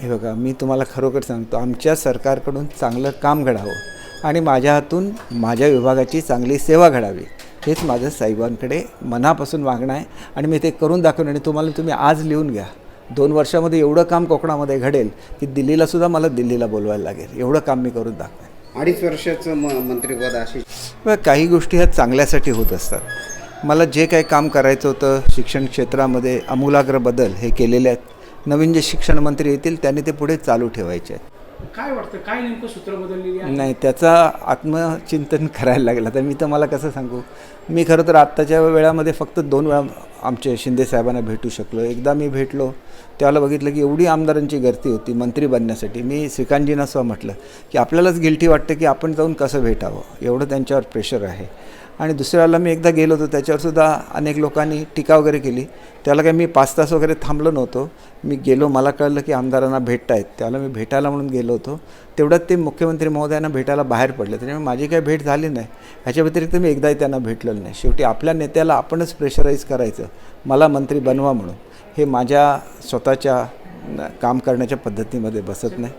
हे बघा मी तुम्हाला खरोखर सांगतो आमच्या सरकारकडून चांगलं काम घडावं आणि माझ्या हातून माझ्या विभागाची चांगली सेवा घडावी हेच माझं साहेबांकडे मनापासून मागणं आहे आणि मी ते करून दाखवून आणि तुम्हाला तुम्ही आज लिहून घ्या. दोन वर्षामध्ये एवढं काम कोकणामध्ये घडेल की दिल्लीलासुद्धा मला दिल्लीला बोलवायला लागेल. एवढं काम मी करून दाखवेन. अडीच वर्षाचं म मंत्रिपद अशी बघा, काही गोष्टी ह्या चांगल्यासाठी होत असतात. मला जे काही काम करायचं होतं शिक्षण क्षेत्रामध्ये आमूलाग्र बदल हे केलेले आहेत. नवीन जे शिक्षण मंत्री येतील त्यांनी ते पुढे चालू ठेवायचे आहेत. काय वाटतं? काय नेमकं सूत्र बदललेली आहे? नाही त्याचा आत्मचिंतन करायला लागलं. तर मी तर मला कसं सांगू? मी खरं तर आत्ताच्या वेळामध्ये फक्त दोन वेळा आमचे शिंदेसाहेबांना भेटू शकलो. एकदा मी भेटलो त्यावेळेला बघितलं की एवढी आमदारांची गर्दी होती मंत्री बनण्यासाठी. मी श्रीकांतजींना असं म्हटलं की आपल्यालाच गिल्टी वाटतं की आपण जाऊन कसं भेटावं. एवढं त्यांच्यावर प्रेशर आहे. आणि दुसऱ्या वेळेला मी एकदा गेलो होतो त्याच्यावरसुद्धा अनेक लोकांनी टीका वगैरे केली. त्याला काही मी पाच तास वगैरे थांबलो नव्हतो. मी गेलो मला कळलं की आमदारांना भेटत आहेत त्याला मी भेटायला म्हणून गेलो होतो. तेवढ्यात ते मुख्यमंत्री महोदयांना भेटायला बाहेर पडले. त्याच्यामुळे माझी काही भेट झाली नाही. ह्याच्या व्यतिरिक्त मी एकदाही त्यांना भेटलेलं नाही. शेवटी आपल्या नेत्याला आपणच प्रेशराईज करायचं. मला मंत्री बनवा म्हणून. हे माझ्या स्वतःच्या काम करण्याच्या पद्धतीमध्ये बसत नाही.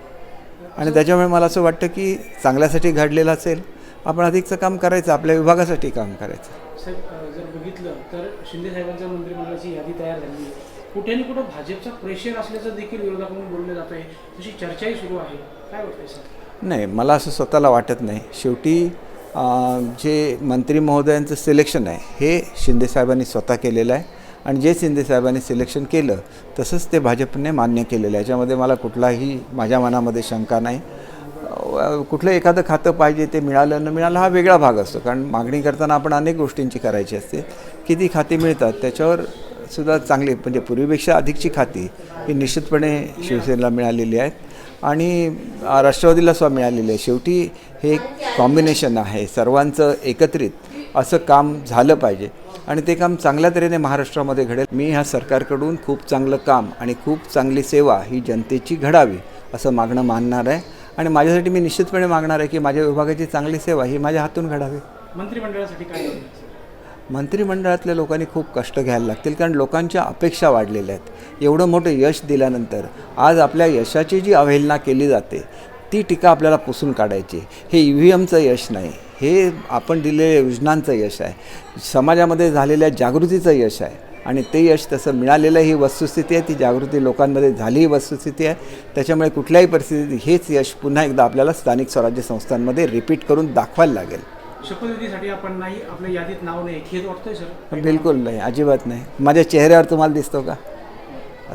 आणि त्याच्यामुळे मला असं वाटतं की चांगल्यासाठी घडलेलं असेल आपण अधिकचं काम करायचं आपल्या विभागासाठी काम करायचं. साहेब जर बघितलं तर शिंदे साहेबांच्या मंत्रिमंडळाची यादी तयार झाली कुठे ना कुठं भाजपचा प्रेशर असल्याचं देखील विरोधकांकडून बोललं जात आहे. तशी चर्चाही सुरू आहे. काय वाटतंय सर? नाही मला असं स्वतःला वाटत नाही. शेवटी जे मंत्री महोदयांचं सिलेक्शन आहे हे शिंदेसाहेबांनी स्वतः केलेलं आहे. आणि जे शिंदेसाहेबांनी सिलेक्शन केलं तसंच ते भाजपने मान्य केलेलं आहे. याच्यामध्ये मला कुठलाही माझ्या मनामध्ये शंका नाही. कुठलं एखादं खातं पाहिजे ते मिळालं न मिळालं हा वेगळा भाग असतो. कारण मागणी करताना आपण अनेक गोष्टींची करायची असते. किती खाती मिळतात त्याच्यावर सुद्धा चांगली म्हणजे पूर्वीपेक्षा अधिकची खाती ही निश्चितपणे शिवसेनेला मिळालेली आहेत. आणि राष्ट्रवादीला सुद्धा मिळालेली आहे. शेवटी हे एक कॉम्बिनेशन आहे सर्वांचं एकत्रित असं काम झालं पाहिजे. आणि ते काम चांगल्या तऱ्हेने महाराष्ट्रामध्ये घडेल. मी ह्या सरकारकडून खूप चांगलं काम आणि खूप चांगली सेवा ही जनतेची घडावी असं मागणं मानणार आहे. आणि माझ्यासाठी मी निश्चितपणे मागणार आहे की माझ्या विभागाची चांगली सेवा ही माझ्या हातून घडावी. मंत्रिमंडळासाठी काय मंत्रिमंडळातल्या लोकांनी खूप कष्ट घ्यायला लागतील कारण लोकांच्या अपेक्षा वाढलेल्या आहेत. एवढं मोठं यश दिल्यानंतर आज आपल्या यशाची जी अवहेलना केली जाते ती टीका आपल्याला पुसून काढायची हे ई व्ही एमचं यश नाही हे आपण दिलेल्या योजनांचं यश आहे. समाजामध्ये झालेल्या जागृतीचं यश आहे आणि ते यश तसं मिळालेलं ही वस्तुस्थिती आहे ती जागृती लोकांमध्ये झाली ही वस्तुस्थिती आहे. त्याच्यामुळे कुठल्याही परिस्थितीत हेच यश पुन्हा एकदा आपल्याला स्थानिक स्वराज्य संस्थांमध्ये रिपीट करून दाखवायला लागेल. शपथविधीसाठी आपण नाही आपल्या यादीत नाव नाही. खेद वाटतंय सर? बिलकुल नाही अजिबात नाही. माझ्या चेहऱ्यावर तुम्हाला दिसतो का?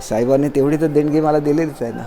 साहेबांनी तेवढी तर देणगी मला दिलेलीच आहे ना.